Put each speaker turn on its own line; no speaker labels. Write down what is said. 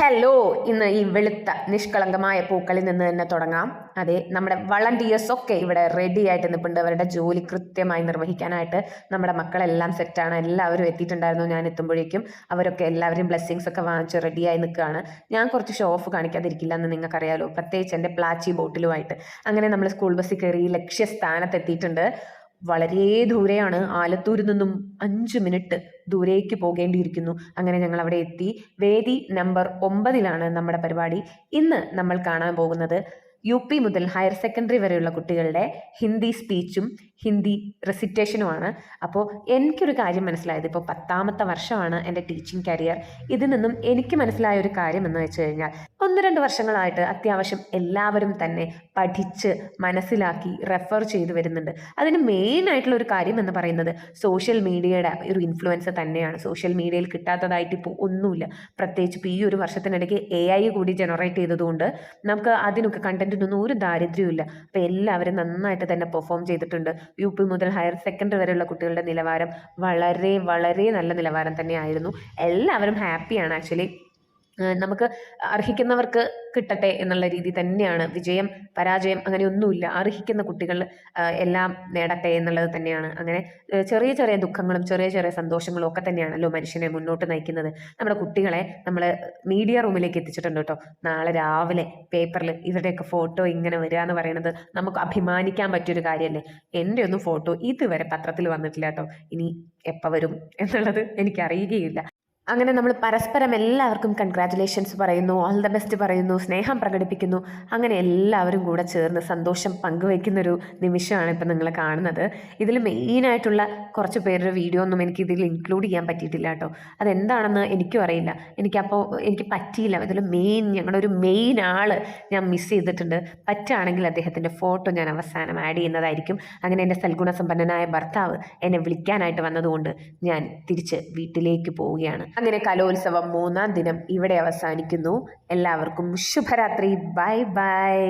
Hello ഇന്ന് ഈ വെളുത്ത നിഷ്കളങ്കമായ പൂക്കളിൽ നിന്ന് തന്നെ തുടങ്ങാം. അതെ നമ്മുടെ വളണ്ടിയേഴ്സ് ഒക്കെ ഇവിടെ റെഡി ആയിട്ട് നിൽപ്പുണ്ട് അവരുടെ ജോലി കൃത്യമായി നിർവഹിക്കാനായിട്ട് നമ്മുടെ മക്കളെല്ലാം സെറ്റാണ് എല്ലാവരും എത്തിയിട്ടുണ്ടായിരുന്നു. ഞാൻ എത്തുമ്പോഴേക്കും അവരൊക്കെ എല്ലാവരും ബ്ലെസ്സിങ്സ് ഒക്കെ വാങ്ങിച്ച് റെഡിയായി നിൽക്കുകയാണ്. ഞാൻ കുറച്ച് ഷോ ഓഫ് കാണിക്കാതിരിക്കില്ല എന്ന് നിങ്ങൾക്കറിയാലോ. പ്രത്യേകിച്ച് എന്റെ പ്ലാച്ചി ബോട്ടിലുമായിട്ട്. അങ്ങനെ നമ്മൾ സ്കൂൾ ബസ്സിൽ കയറി ലക്ഷ്യസ്ഥാനത്ത് എത്തിയിട്ടുണ്ട് വളരെ ദൂരെയാണ്. ആലത്തൂരിൽ നിന്നും അഞ്ച് മിനിറ്റ് ദൂരേക്ക് പോകേണ്ടിയിരിക്കുന്നു. അങ്ങനെ ഞങ്ങൾ അവിടെ എത്തി. വേദി നമ്പർ ഒമ്പതിലാണ് നമ്മുടെ പരിപാടി. ഇന്ന് നമ്മൾ കാണാൻ പോകുന്നത് യു പി മുതൽ ഹയർ സെക്കൻഡറി വരെയുള്ള കുട്ടികളുടെ ഹിന്ദി സ്പീച്ചും ഹിന്ദി റെസിറ്റേഷനുമാണ് അപ്പോൾ എനിക്കൊരു കാര്യം മനസ്സിലായത്. ഇപ്പോൾ പത്താമത്തെ വർഷമാണ് എന്റെ ടീച്ചിങ് കരിയർ ഇതിൽ നിന്നും എനിക്ക് മനസ്സിലായ ഒരു കാര്യം എന്ന് വെച്ച് കഴിഞ്ഞാൽ ഒന്ന് രണ്ട് വർഷങ്ങളായിട്ട് അത്യാവശ്യം എല്ലാവരും തന്നെ പഠിച്ച് മനസ്സിലാക്കി റെഫർ ചെയ്ത് വരുന്നുണ്ട്. അതിന് മെയിൻ ആയിട്ടുള്ള ഒരു കാര്യം എന്ന് പറയുന്നത് സോഷ്യൽ മീഡിയയുടെ ഒരു ഇൻഫ്ലുവൻസ് തന്നെയാണ്. സോഷ്യൽ മീഡിയയിൽ കിട്ടാത്തതായിട്ട് ഇപ്പോൾ ഒന്നുമില്ല. പ്രത്യേകിച്ച് ഇപ്പോൾ ഈ ഒരു വർഷത്തിനിടയ്ക്ക് എ ഐ കൂടി ജനറേറ്റ് ചെയ്തതുകൊണ്ട് നമുക്ക് അതിനൊക്കെ കണ്ടന്റിനൊന്നും ഒരു ദാരിദ്ര്യമില്ല അപ്പോൾ എല്ലാവരും നന്നായിട്ട് തന്നെ പെർഫോം ചെയ്തിട്ടുണ്ട്. യു പി മുതൽ ഹയർ സെക്കൻഡറി വരെയുള്ള കുട്ടികളുടെ നിലവാരം വളരെ വളരെ നല്ല നിലവാരം തന്നെയായിരുന്നു. എല്ലാവരും ഹാപ്പിയാണ് ആക്ച്വലി നമുക്ക് അർഹിക്കുന്നവർക്ക് കിട്ടട്ടെ എന്നുള്ള രീതി തന്നെയാണ്. വിജയം പരാജയം അങ്ങനെ ഒന്നുമില്ല അർഹിക്കുന്ന കുട്ടികൾ എല്ലാം നേടട്ടെ എന്നുള്ളത് തന്നെയാണ്. അങ്ങനെ ചെറിയ ചെറിയ ദുഃഖങ്ങളും ചെറിയ ചെറിയ സന്തോഷങ്ങളും ഒക്കെ തന്നെയാണല്ലോ മനുഷ്യനെ മുന്നോട്ട് നയിക്കുന്നത്. നമ്മുടെ കുട്ടികളെ നമ്മൾ മീഡിയ റൂമിലേക്ക് എത്തിച്ചിട്ടുണ്ട് കേട്ടോ. നാളെ രാവിലെ പേപ്പറിൽ ഇവരുടെയൊക്കെ ഫോട്ടോ ഇങ്ങനെ വരിക എന്ന് പറയുന്നത് നമുക്ക് അഭിമാനിക്കാൻ പറ്റിയൊരു കാര്യമല്ലേ? എന്റെ ഒന്നും ഫോട്ടോ ഇതുവരെ പത്രത്തിൽ വന്നിട്ടില്ല കേട്ടോ. ഇനി എപ്പോൾ വരും എന്നുള്ളത് എനിക്കറിയുകയില്ല. അങ്ങനെ നമ്മൾ പരസ്പരം എല്ലാവർക്കും കൺഗ്രാറ്റുലേഷൻസ് പറയുന്നു ഓൾ ദ ബെസ്റ്റ് പറയുന്നു സ്നേഹം പ്രകടിപ്പിക്കുന്നു. അങ്ങനെ എല്ലാവരും കൂടെ ചേർന്ന് സന്തോഷം പങ്കുവയ്ക്കുന്നൊരു നിമിഷമാണ് ഇപ്പം നിങ്ങൾ കാണുന്നത്. ഇതിൽ മെയിനായിട്ടുള്ള കുറച്ച് പേരുടെ വീഡിയോ ഒന്നും എനിക്ക് ഇതിൽ ഇൻക്ലൂഡ് ചെയ്യാൻ പറ്റിയിട്ടില്ല കേട്ടോ. അതെന്താണെന്ന് എനിക്കും അറിയില്ല. എനിക്കപ്പോൾ എനിക്ക് പറ്റിയില്ല. ഇതിൽ മെയിൻ ഞങ്ങളുടെ ഒരു മെയിൻ ആൾ ഞാൻ മിസ് ചെയ്തിട്ടുണ്ട്. പറ്റുകയാണെങ്കിൽ അദ്ദേഹത്തിന്റെ ഫോട്ടോ ഞാൻ അവസാനം ആഡ് ചെയ്യുന്നതായിരിക്കും. അങ്ങനെ എന്റെ സൽഗുണസമ്പന്നനായ ഭർത്താവ് എന്നെ വിളിക്കാനായിട്ട് വന്നതുകൊണ്ട് ഞാൻ തിരിച്ച് വീട്ടിലേക്ക് പോവുകയാണ്. അങ്ങനെ കലോത്സവം മൂന്നാം ദിനം ഇവിടെ അവസാനിക്കുന്നു. എല്ലാവർക്കും ശുഭരാത്രി. Bye bye.